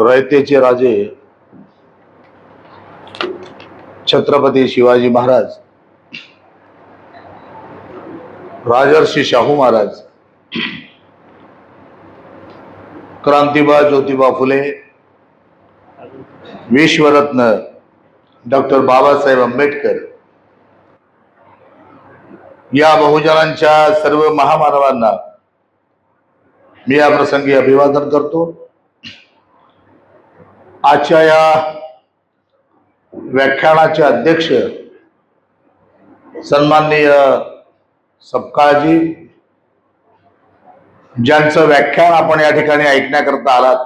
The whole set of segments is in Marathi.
रयतेचे राजे छत्रपती शिवाजी महाराज राजर्षी शाहू महाराज क्रांतिबा ज्योतिबा फुले विश्वरत्न डॉक्टर बाबासाहेब आंबेडकर या बहुजनांच्या सर्व महामानवांना मी या प्रसंगी अभिवादन करतो. आजच्या या व्याख्यानाचे अध्यक्ष सन्माननीय सपकाळजी ज्यांचं व्याख्यान आपण या ठिकाणी ऐकण्याकरता आलात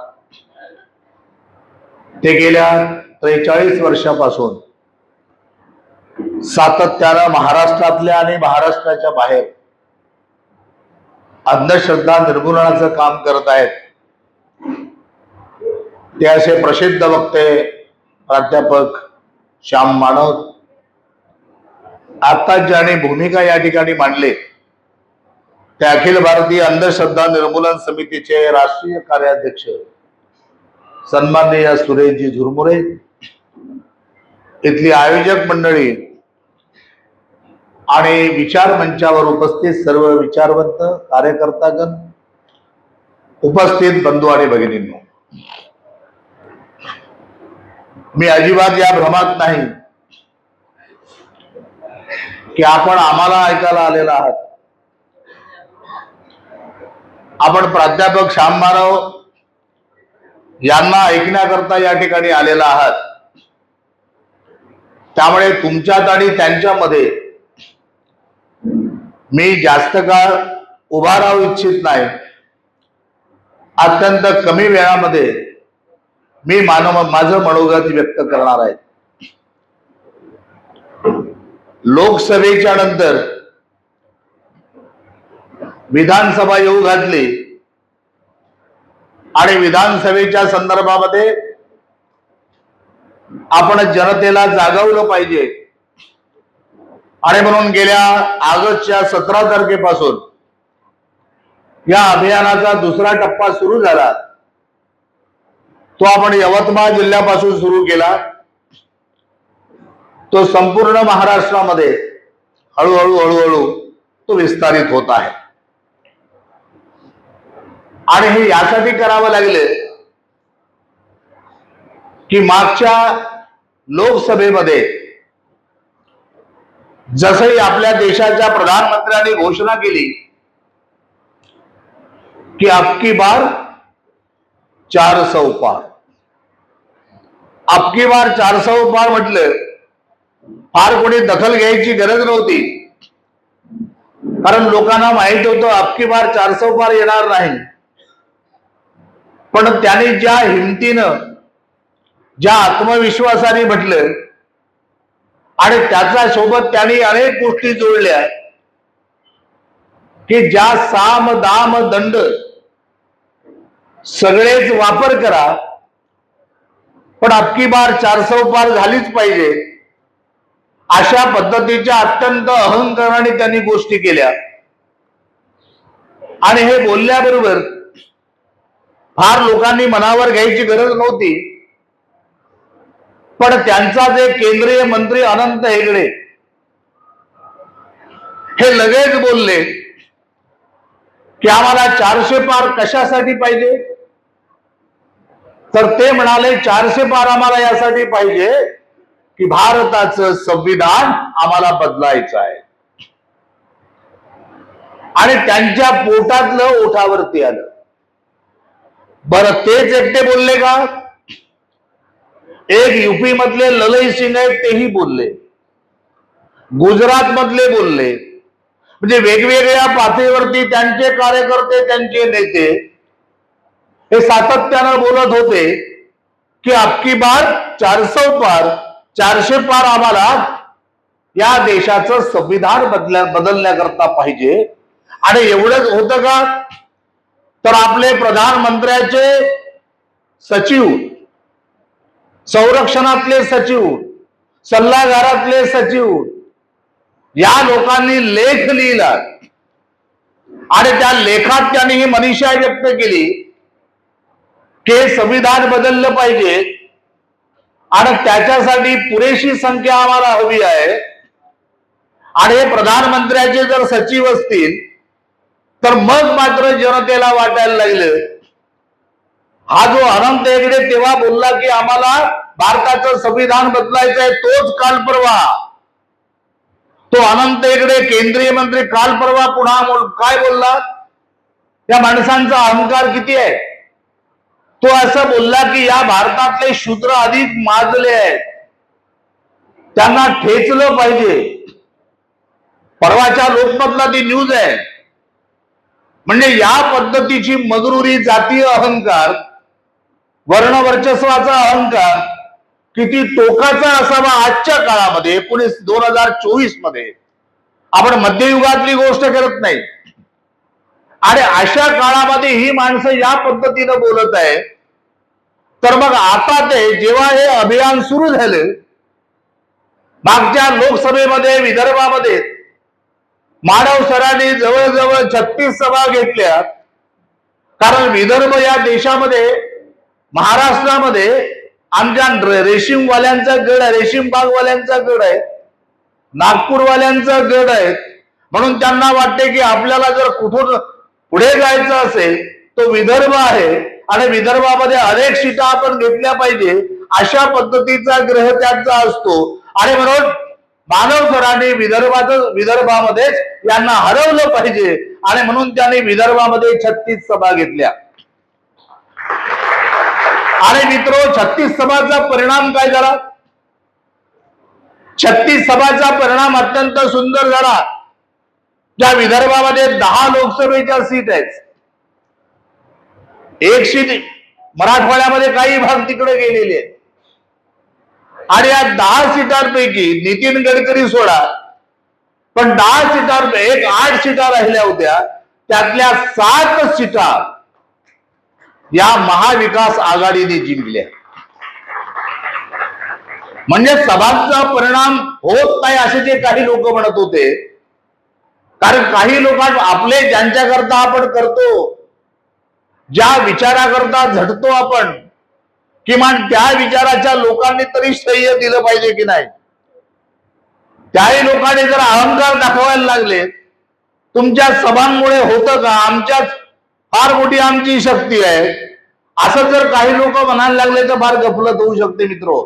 ते गेल्या त्रेचाळीस वर्षापासून सातत्यानं महाराष्ट्रातल्या आणि महाराष्ट्राच्या बाहेर अंधश्रद्धा निर्मूलनाचं काम करत आहेत. ते असे प्रसिद्ध वक्ते प्राध्यापक श्याम मानव आता ज्याने भूमिका या ठिकाणी मांडले ते अखिल भारतीय अंधश्रद्धा निर्मूलन समितीचे राष्ट्रीय कार्याध्यक्ष सन्माननीय सुरेशजी झुरमुरे इथली आयोजक मंडळी आणि विचार मंचावर उपस्थित सर्व विचारवंत कार्यकर्तागण उपस्थित बंधू आणि भगिनींनो. मी अजिबात या भ्रमात नाही. की आपण आम्हाला ऐकायला आलेला आहात. आपण प्राध्यापक श्याम मानव यांना ऐकण्याकरता या ठिकाणी आलेला आहात. त्यामुळे तुमच्यात आणि त्यांच्यामध्ये मी जास्त काळ उभा राहू इच्छित नाही. अत्यंत कमी वेळामध्ये मी मानव माझं मनोगत व्यक्त करणार आहे. लोकसभेच्या नंतर विधानसभा येऊ घातली आणि विधानसभेच्या संदर्भामध्ये आपण जनतेला जागवलं पाहिजे. आणि म्हणून गेल्या ऑगस्टच्या सतरा तारखेपासून या अभियानाचा दुसरा टप्पा सुरू झाला. तो आपण यवतमाळ जिल्ह्यापासून सुरू केला. तो संपूर्ण महाराष्ट्रामध्ये हळूहळू हळूहळू तो विस्तारित होत आहे. आणि हे यासाठी करावं लागले की मागच्या लोकसभेमध्ये जसही आपल्या देशाच्या प्रधानमंत्र्यांनी घोषणा केली की अबकी बार चार सौ पार अबकी बार चार सौ पार म्हटलं फार कोणी दखल घ्यायची गरज नव्हती. कारण लोकांना माहीत होतं अबकी बार चार सौ पार येणार नाही. पण त्यांनी ज्या हिमतीनं ज्या आत्मविश्वासाने म्हटलं आणि त्याच्या सोबत त्यांनी अनेक गोष्टी जोडल्या की ज्या साम दाम दंड सगळेच वापर करा. पण अबकी बार चारसौ पार झालीच पाहिजे. अशा पद्धतीच्या अत्यंत अहंकाराने त्यांनी गोष्टी केल्या. आणि हे बोलल्याबरोबर फार लोकांनी मनावर घ्यायची गरज नव्हती. पण त्यांचा जे केंद्रीय मंत्री अनंत हेगडे हे लगेच बोलले की आम्हाला चारशे पार कशासाठी पाहिजे? तर ते म्हणाले चारशे पार आम्हाला यासाठी पाहिजे की भारताचं संविधान आम्हाला बदलायचं आहे. आणि त्यांच्या पोटातलं ओठावरती आलं. बरं तेच एकटे बोलले का? एक युपी मधले ललई सिंग आहेत तेही बोलले. गुजरात मधले बोलले. म्हणजे वेगवेगळ्या पातळीवरती त्यांचे कार्यकर्ते त्यांचे नेते हे सातत्यानं बोलत होते की अबकी बार चारसौ पार चारशे पार आम्हाला या देशाचं संविधान बदल्या बदलण्याकरता पाहिजे. आणि एवढंच होतं का? तर आपले प्रधानमंत्र्याचे सचिव संरक्षणातले सचिव सल्लागारातले सचिव या लोकांनी लेख लिहिला. आणि त्या लेखात त्यांनी ही मनीषा व्यक्त केली ते हे संविधान बदललं पाहिजे. आणि त्याच्यासाठी पुरेशी संख्या आम्हाला हवी आहे. आणि हे प्रधानमंत्र्याचे जर सचिव असतील तर मग मात्र जनतेला वाटायला लागलं. हा जो अनंत हेगडे तेव्हा बोलला की आम्हाला भारताचं संविधान बदलायचं आहे तोच काल परवा. तो अनंत हेगडे केंद्रीय मंत्री काल परवा पुन्हा काय बोलला? त्या माणसांचा अहंकार किती आहे? तो असं बोलला की या भारतातले शूद्र अधिक माजले आहेत. त्यांना ठेचलं पाहिजे. परवाच्या लोकमतला ती न्यूज आहे. म्हणजे या पद्धतीची मगरुरी जातीय अहंकार वर्णवर्चस्वाचा अहंकार किती टोकाचा असावा आजच्या काळामध्ये एकोणीस दोन हजार चोवीसमध्ये. आपण मध्ययुगातली गोष्ट करत नाही. आणि अशा काळामध्ये ही माणसं या पद्धतीनं बोलत आहे तर मग आता ते जेव्हा हे अभियान सुरू झालं मागच्या लोकसभेमध्ये विदर्भामध्ये मानव सरांनी जवळजवळ छत्तीस सभा घेतल्या. कारण विदर्भ या देशामध्ये महाराष्ट्रामध्ये आमच्या रेशीमवाल्यांचा गड आहे रेशीम बागवाल्यांचा गड आहे नागपूरवाल्यांचा गड आहे. म्हणून त्यांना वाटते की आपल्याला जर कुठून पुढे जायचं असेल तो विदर्भ आहे. आणि विदर्भामध्ये अनेक सीटा आपण घेतल्या पाहिजे अशा पद्धतीचा ग्रह त्यांचा असतो. आणि म्हणून मानव सरांनी विदर्भाच विदर्भामध्येच यांना हरवलं पाहिजे. आणि म्हणून त्यांनी विदर्भामध्ये छत्तीस सभा घेतल्या. आणि मित्रो छत्तीस सभाचा परिणाम काय झाला? छत्तीस सभाचा परिणाम अत्यंत सुंदर झाला. ज्या विदर्भामध्ये दहा लोकसभेच्या सीट आहेत. एक मराठवाड्यामध्ये काही भाग तिकडे गेलेले आहेत. आणि या दहा सीटांपैकी नितीन गडकरी सोडा पण दहा सीटां एक आठ सीटा राहिल्या होत्या. त्यातल्या सात सीटा या महाविकास आघाडीने जिंकल्या. म्हणजे सभांचा परिणाम होत नाही असे जे काही लोक म्हणत होते. कारण काही लोक आपले ज्यांच्याकरता आपण करतो ज्या विचाराकरता झटतो आपण किमान त्या विचाराच्या लोकांनी तरी श्रेय दिलं पाहिजे की नाही? त्याही लोकांनी जर अहंकार दाखवायला लागले तुमच्या सभांमुळे होतं का? आमच्याच फार मोठी आमची शक्ती आहे. असं जर काही लोक म्हणायला लागले तर फार गफलत होऊ शकते मित्र.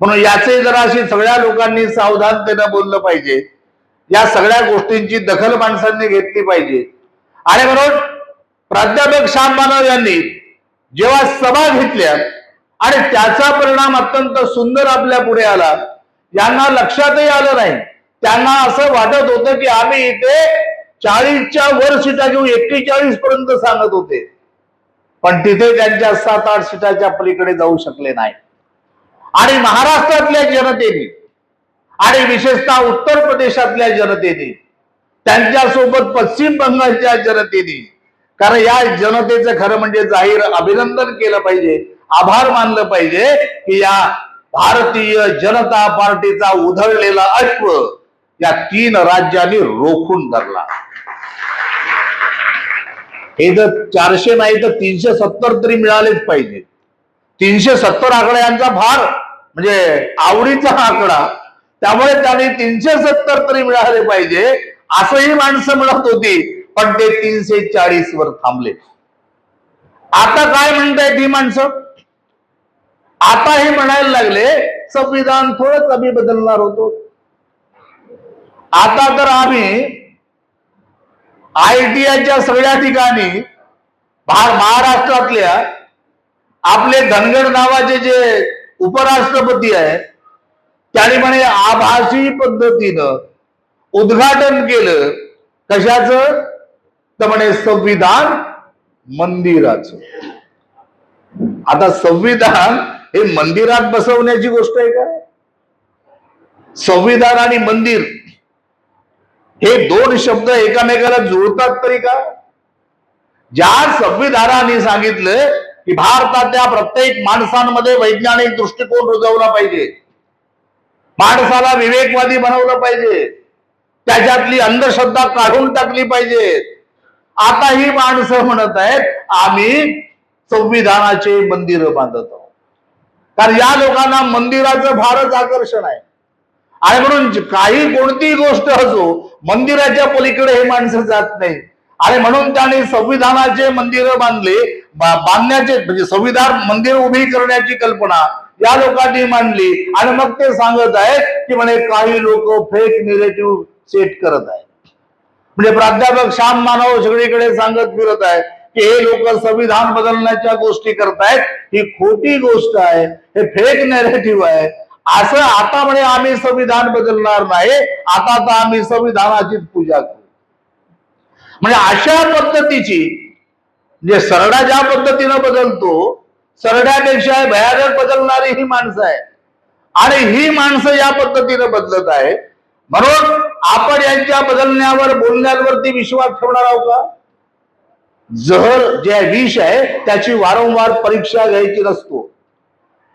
म्हणून याचे जरा अशी सगळ्या लोकांनी सावधानतेनं बोललं पाहिजे. या सगळ्या गोष्टींची दखल माणसांनी घेतली पाहिजे. आणि म्हणून प्राध्यापक श्याम मानव यांनी जेव्हा सभा घेतल्या आणि त्याचा परिणाम अत्यंत सुंदर आपल्या पुढे आला यांना लक्षातही आलं नाही. त्यांना असं वाटत होतं की आम्ही इथे चाळीसच्या वर सीटा घेऊन एक्केचाळीस पर्यंत सांगत होते. पण तिथे त्यांच्या सात आठ सीटाच्या पलीकडे जाऊ शकले नाही. आणि महाराष्ट्रातल्या जनतेने आणि विशेषतः उत्तर प्रदेशातल्या जनतेने त्यांच्यासोबत पश्चिम बंगालच्या जनतेने कारण या जनतेचं खरं म्हणजे जाहीर अभिनंदन केलं पाहिजे आभार मानलं पाहिजे की या भारतीय जनता पार्टीचा उधळलेला अश्व या तीन राज्यांनी रोखून धरला. हे जर चारशे नाही तर तीनशे सत्तर तरी मिळालेच पाहिजे. तीनशे सत्तर आकडा यांचा फार म्हणजे आवडीचा आकडा त्यामुळे त्यांनी तीनशे सत्तर तरी मिळाले पाहिजे असंही माणसं मिळत होती पण ते तीनशे चाळीस वर थांबले. आता काय म्हणतायत ही माणसं? आता हे म्हणायला लागले संविधान थोडंच आम्ही बदलणार होतो. आता तर आम्ही आयटीआयच्या सगळ्या ठिकाणी महाराष्ट्रातल्या आपले धनगड नावाचे जे उपराष्ट्रपती आहेत त्याने म्हणे आभासी पद्धतीनं उद्घाटन केलं. कशाचं? तर म्हणे संविधान मंदिराचं. आता संविधान हे मंदिरात बसवण्याची गोष्ट आहे का? संविधान आणि मंदिर हे दोन शब्द एकामेकाला जुळतात तरी का? ज्या संविधानाने सांगितलं की भारतातल्या प्रत्येक माणसांमध्ये वैज्ञानिक दृष्टिकोन रुजवला पाहिजे. माणसाला विवेकवादी बनवलं पाहिजे. त्याच्यातली अंधश्रद्धा काढून टाकली पाहिजे. आता ही माणसं म्हणत आहेत आम्ही संविधानाचे मंदिर बांधत आहोत. कारण या लोकांना मंदिराचं फारच आकर्षण आहे. आणि म्हणून काही कोणतीही गोष्ट असो मंदिराच्या पलीकडे हे माणसं जात नाही आणि म्हणून त्यांनी संविधानाचे मंदिर बांधले बांधण्याचे म्हणजे संविधान मंदिर उभी करण्याची कल्पना या लोकांनी मांडली. आणि मग ते सांगत आहेत की म्हणे काही लोक फेक निगेटिव्ह सेट करत आहेत. म्हणजे प्राध्यापक श्याम मानव सगळीकडे सांगत फिरत आहे की हे लोक संविधान बदलण्याच्या गोष्टी करतायत. ही खोटी गोष्ट आहे. हे फेक नेरेटिव्ह आहे. असं आता म्हणे आम्ही संविधान बदलणार नाही. आता तर आम्ही संविधानाचीच पूजा करू. म्हणजे अशा पद्धतीची जे सरडा ज्या पद्धतीनं बदलतो सरड्यापेक्षा भयानक बदलणारी ही माणसं आहे आणि ही माणसं या पद्धतीनं बदलत आहे म्हणून आपण यांच्या बदलण्यावर बोलण्यावरती विश्वास ठेवणार आहोत का? जहर जे विष आहे त्याची वारंवार परीक्षा घ्यायची नसतो.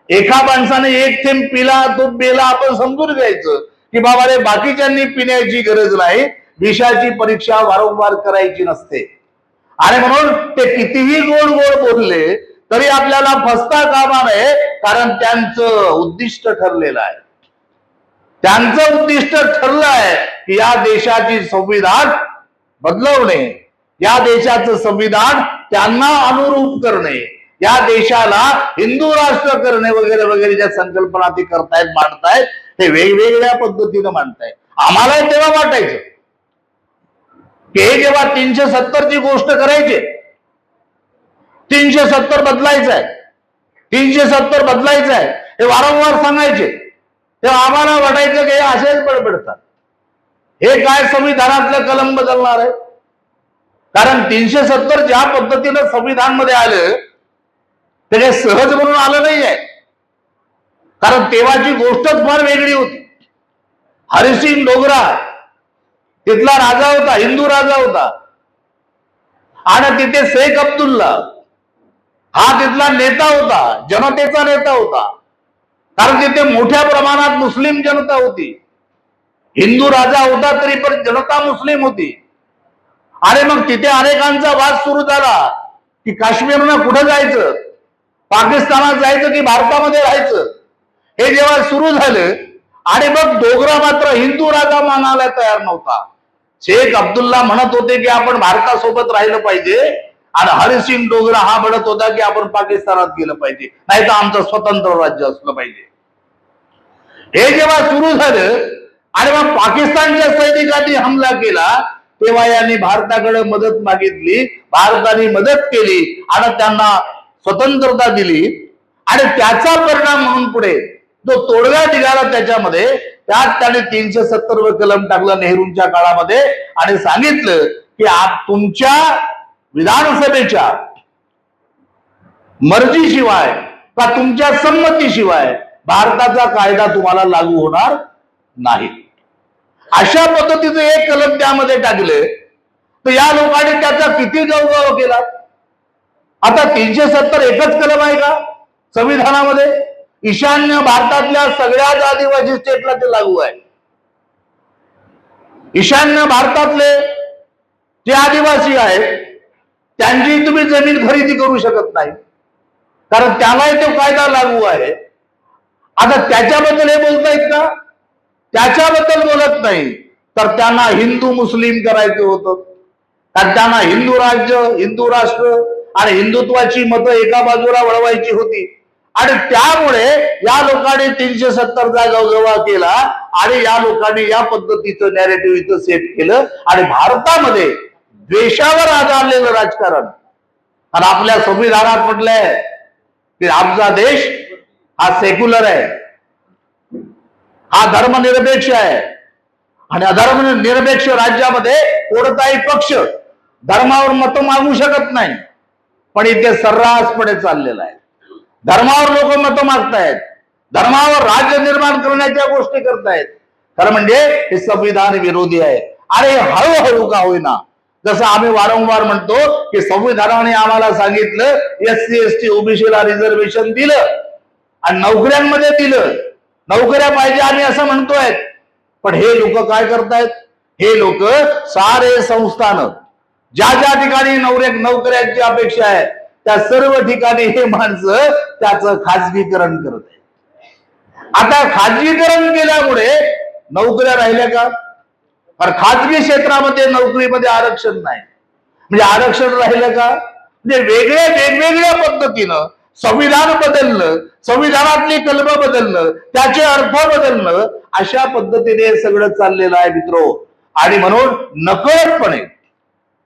एका माणसाने एक थेंब पिला तो पेला आपण समजून घ्यायचं की बाबा रे बाकीच्यांनी पिण्याची गरज नाही विषाची परीक्षा वारंवार करायची नसते. आणि म्हणून ते कितीही गोड गोड बोलले तरी आपल्याला फसता कामा नये कारण त्यांचं उद्दिष्ट ठरलेलं आहे. त्यांचं उद्दिष्ट ठरलं आहे की या देशाची संविधान बदलवणे या देशाचं संविधान त्यांना अनुरूप करणे या देशाला हिंदू राष्ट्र करणे वगैरे वगैरे ज्या संकल्पना ते करतायत मांडतायत हे वेगवेगळ्या पद्धतीनं मांडतायत. आम्हाला तेव्हा वाटायचं की हे जेव्हा तीनशे सत्तरची गोष्ट करायची तीनशे सत्तर बदलायचं आहे तीनशे सत्तर बदलायचं आहे हे वारंवार सांगायचे. तेव्हा आम्हाला वाटायचं की असेच बडबडतात. हे काय संविधानातलं कलम बदलणार आहे? कारण तीनशे सत्तर ज्या पद्धतीनं संविधानमध्ये आलं ते काही सहज म्हणून आलं नाही आहे कारण तेव्हाची गोष्टच फार वेगळी होती. हरिसिंग डोगरा तिथला राजा होता हिंदू राजा होता. आणि तिथे शेख अब्दुल्ला हा तिथला नेता होता जनतेचा नेता होता. कारण तिथे मोठ्या प्रमाणात मुस्लिम जनता होती. हिंदू राजा होता तरी पण जनता मुस्लिम होती. आणि मग तिथे अनेकांचा वाद सुरू झाला की काश्मीरनं कुठं जायचं? पाकिस्तानात जायचं की भारतामध्ये राहायचं? हे जेव्हा सुरू झालं आणि मग डोगरा मात्र हिंदू राजा मानायला तयार नव्हता. शेख अब्दुल्ला म्हणत होते की आपण भारतासोबत राहिलं पाहिजे. आणि हरिसिंग डोगरा हा म्हणत होता की आपण पाकिस्तानात गेलं पाहिजे. नाही तर आमचं स्वतंत्र राज्य असलं पाहिजे. हे जेव्हा सुरू झालं आणि मग पाकिस्तानच्या सैनिकांनी हमला केला तेव्हा यांनी भारताकडे मदत मागितली भारताने मदत केली आणि त्यांना स्वतंत्रता दिली. आणि त्याचा परिणाम म्हणून पुढे जो तोडगा निघाला त्याच्यामध्ये त्यात त्याने तीनशे सत्तर कलम टाकलं नेहरूंच्या काळामध्ये आणि सांगितलं की आप तुमच्या विधानसभेच्या मर्जीशिवाय का तुमच्या संमतीशिवाय भारताचा कायदा तुम्हाला लागू होणार नाही. अशा पद्धतीचं एक कलम त्यामध्ये टाकले तर या लोकांनी त्याचा किती गवगाव केला? आता तीनशे सत्तर एकच कलम आहे का संविधानामध्ये? ईशान्य भारतातल्या सगळ्याच आदिवासी स्टेटला ते लागू आहे. ईशान्य भारतातले जे आदिवासी आहेत त्यांची तुम्ही जमीन खरेदी करू शकत नाही. कारण त्यालाही तो कायदा लागू आहे. आता त्याच्याबद्दल हे बोलतायत का? त्याच्याबद्दल बोलत नाही. तर त्यांना हिंदू मुस्लिम करायचं होतं. कारण त्यांना हिंदू राज्य हिंदू राष्ट्र आणि हिंदुत्वाची मतं एका बाजूला वळवायची होती. आणि त्यामुळे या लोकांनी तीनशे सत्तरचा गवगवा केला आणि या लोकांनी या पद्धतीचं नॅरेटिव्ह इथं सेट केलं. आणि भारतामध्ये द्वेषावर आधारलेलं राजकारण. आणि आपल्या संविधानात म्हटलंय की आमचा देश हा सेक्युलर आहे. हा धर्मनिरपेक्ष आहे. आणि धर्मनिरपेक्ष राज्यामध्ये कोणताही पक्ष धर्मावर मत मागू शकत नाही. पण इथे सर्रासपणे चाललेला आहे. धर्मावर लोक मत मागतायत. धर्मावर राज्य निर्माण करण्याच्या गोष्टी करतायत. खरं म्हणजे हे संविधान विरोधी आहे. अरे हळूहळू का होईना जसं आम्ही वारंवार म्हणतो की संविधानाने आम्हाला सांगितलं एस सी एस टी ओबीसीला रिझर्वेशन दिलं आणि नोकऱ्यांमध्ये दिलं. नोकऱ्या पाहिजे आम्ही असं म्हणतोय. पण हे लोक काय करतायत? हे लोक सारे संस्थान ज्या ज्या ठिकाणी नवरे नोकऱ्यांची अपेक्षा आहे त्या सर्व ठिकाणी हे माणसं त्याचं खाजगीकरण करत आहे आता खाजगीकरण केल्यामुळे नोकऱ्या राहिल्या का? खाजगी क्षेत्रामध्ये नोकरीमध्ये आरक्षण नाही. म्हणजे आरक्षण राहिलं का? म्हणजे वेगळ्या वेगवेगळ्या पद्धतीनं संविधान बदलणं संविधानातली कलम बदलणं त्याचे अर्थ बदलणं अशा पद्धतीने सगळं चाललेलं आहे मित्रो. आणि म्हणून नकळतपणे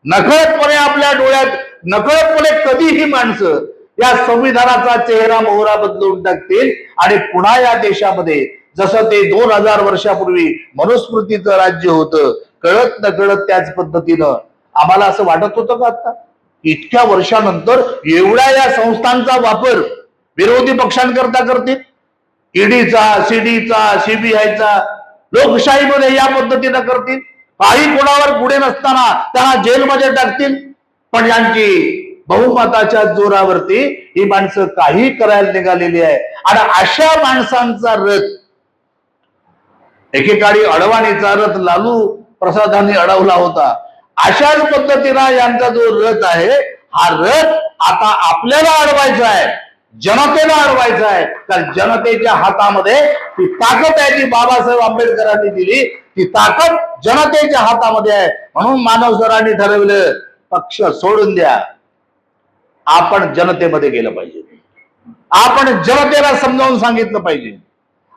नकळतपणे आपल्या डोळ्यात नकळतपणे कधीही माणसं या संविधानाचा चेहरा मोहरा बदलून टाकतील आणि पुन्हा या देशामध्ये जसं ते दोन हजार वर्षापूर्वी मनुस्मृतीचं राज्य होतं कळत न कळत त्याच पद्धतीनं आम्हाला असं वाटत होतं का आता? इतक्या वर्षानंतर एवढ्या या संस्थांचा वापर विरोधी पक्षांकरता करतील? ईडीचा सीडीचा सीबीआयचा लोकशाहीमध्ये या पद्धतीनं करतील? काही कोणावर पुढे नसताना त्यांना जेलमध्ये टाकतील? पण यांची बहुमताच्या जोरावरती ही माणसं काही करायला निघालेली आहे. आणि अशा माणसांचा रथ एकेकाळी अडवाणीचा रथ लालू प्रसादांनी अडवला होता. अशाच पद्धतीनं यांचा जो रथ आहे हा रथ आता आपल्याला अडवायचा आहे जनतेला अडवायचा आहे. कारण जनतेच्या हातामध्ये ती ताकद आहे जी बाबासाहेब आंबेडकरांनी दिली ती ताकद जनतेच्या हातामध्ये आहे. म्हणून मानव सरांनी ठरवलं पक्ष सोडून द्या. आपण जनतेमध्ये गेलं पाहिजे. आपण जनतेला समजावून सांगितलं पाहिजे.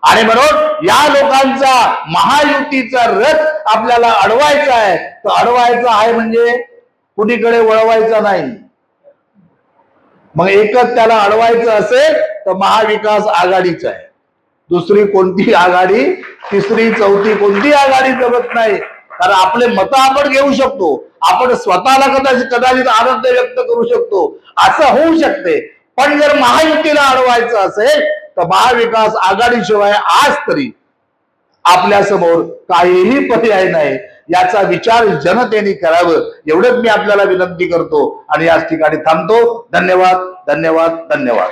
आणि म्हणून या लोकांचा महायुतीचा रथ आपल्याला अडवायचा आहे. तर अडवायचा आहे म्हणजे कुणीकडे वळवायचा नाही. मग एकच त्याला अडवायचं असेल तर महाविकास आघाडीच आहे. दुसरी कोणती आघाडी? तिसरी चौथी कोणती आघाडी जगत नाही. कारण आपले मत आपण घेऊ शकतो. आपण स्वतःला कदाचित कदाचित आनंद व्यक्त करू शकतो. असं होऊ शकते. पण जर महायुतीला अडवायचं असेल तर महाविकास आघाडीशिवाय आज तरी आपल्यासमोर काहीही पर्याय नाही. याचा विचार जनतेने करावं एवढंच मी आपल्याला विनंती करतो. आणि याच ठिकाणी थांबतो. धन्यवाद धन्यवाद धन्यवाद.